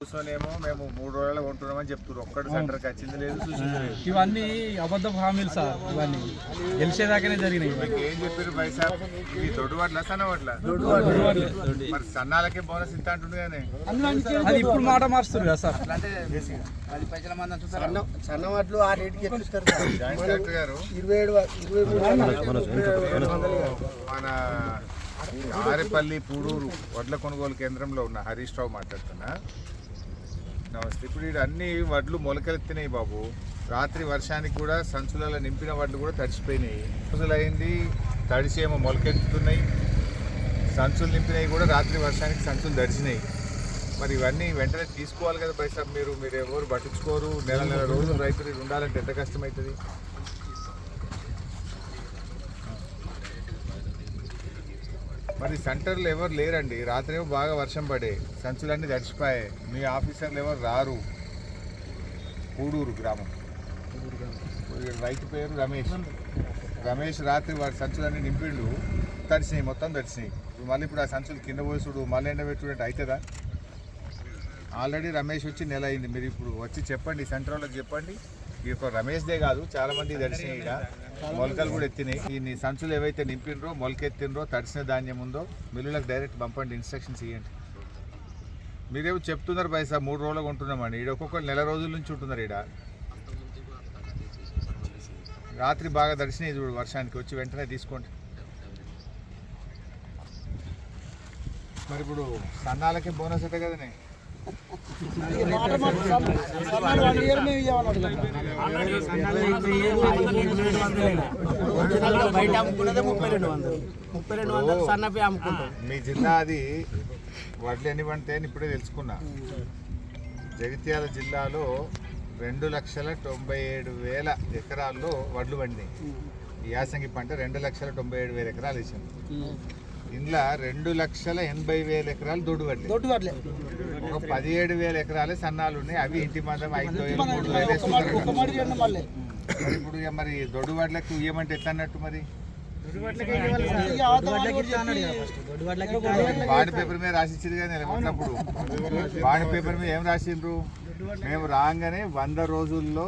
కూర్చొనేమో మేము మూడు రోజులు కొంటున్నామని చెప్తున్నారు ఒక్కటి సెంటర్కి వచ్చింది లేదు చూసింది ఇవన్నీ అబద్ధపు హామీలు సార్ ఇవన్నీ. గెలిచేదాకానే జరిగినాయి మీకు ఏం చెప్పారు పైసా ఈ దొడ్డు వాట్ల సన్నవాట్ల మరి సన్నాలకే బోనస్ ఇంత అంటుంది కానీ అది ఇప్పుడు మాట మారుస్తారు కదా సార్. సన్నవాట్లు ఆ రేటుకి ఎక్కిస్తారు సార్. జాయింట్ కలెక్టర్ గారు. ఇరవై ఏడు ఇరవై. మన ఆరేపల్లి పూడూరు వడ్ల కొనుగోలు కేంద్రంలో ఉన్న హరీష్ రావు మాట్లాడుతున్నా. నమస్తే. ఇప్పుడు ఇక్కడ అన్ని వడ్లు మొలకెత్తినాయి బాబు. రాత్రి వర్షానికి కూడా సంచులలో నింపిన వడ్లు కూడా తడిచిపోయినాయి రోజులైంది తడిసేమో మొలకెత్తుతున్నాయి. సంచులు నింపినవి కూడా రాత్రి వర్షానికి సంచులు తడిచినాయి మరి ఇవన్నీ వెంటనే తీసుకోవాలి కదా పైసా మీరు. మీరు ఎవరు పట్టించుకోరు. నెల నెల రోజులు రైతులు ఉండాలంటే ఎంత కష్టమవుతుంది? మరి సెంటర్లో ఎవరు లేరండి. రాత్రి ఏమో బాగా వర్షం పడే. సంచులన్నీ తడిచిపోయాయి. మీ ఆఫీసర్లు ఎవరు రారు. పూడూరు గ్రామం. రైతు పేరు రమేష్. రమేష్ రాత్రి వాడి సంచులన్నీ నింపిండు. తడిసినాయి మొత్తం తడిసినాయి. మళ్ళీ ఇప్పుడు ఆ సంచులు కింద పోసుడు మళ్ళీ ఎండబెట్టుడు అవుతుందా? ఆల్రెడీ రమేష్ వచ్చి నెల అయింది. మీరు ఇప్పుడు వచ్చి చెప్పండి సెంటర్ చెప్పండి. ఈ యొక్క రమేష్దే కాదు చాలా మంది తడిసినాయి ఇక మొలకలు కూడా ఎత్తినాయి. ఈ సంచులు ఏవైతే నింపినరో మొలకెత్తినరో తడిసిన ధాన్యం ఉందో మిల్లులకు డైరెక్ట్ పంపండి ఇన్స్ట్రక్షన్స్ ఇవ్వండి మీరేమో చెప్తున్నారు పైసా మూడు రోజులు కొంటున్నామండి ఈడ ఒక్కొక్కరు నెల రోజుల నుంచి ఉంటున్నారు ఈడ. రాత్రి బాగా దర్శనం చూడు వర్షానికి వచ్చి వెంటనే తీసుకోండి. మరి ఇప్పుడు సన్నాలకి బోనస్ అట్ట కదనే? బయట అమ్ముకున్నదే ముప్పై రెండు వందలు ముప్పై రెండు వందలు సన్నపే అమ్ముకుంటాం మీ జిల్లా అది వడ్లు ఎన్ని పంటే ఇప్పుడే తెలుసుకున్నా. జగిత్యాల జిల్లాలో రెండు లక్షల తొంభై ఏడు వేల ఎకరాల్లో వడ్లు పండినాయి. ఈ యాసంగి పంట రెండు లక్షల తొంభై ఏడు వేల ఎకరాలు వేసాం ఇందులో రెండు లక్షల ఎనభై వేల ఎకరాలు దొడ్డు వడ్లు. దొడ్డు వాట్లే ఒక పదిహేడు వేల ఎకరాలే సన్నాలు ఉన్నాయి. అవి ఇంటి మందం ఐదు వేలు మూడు వేలు వేసుకుంటారు. మరి ఇప్పుడు ఇక మరి దొడ్డు వడ్లకు ఇవ్వమంటే ఎట్లా అన్నట్టు మరి బాండ్ పేపర్ మీద రాసిచ్చింది కానీ ఉన్నప్పుడు బాండ్ పేపర్ మీద ఏం రాసిండ్రు? మేము రాగానే వంద రోజుల్లో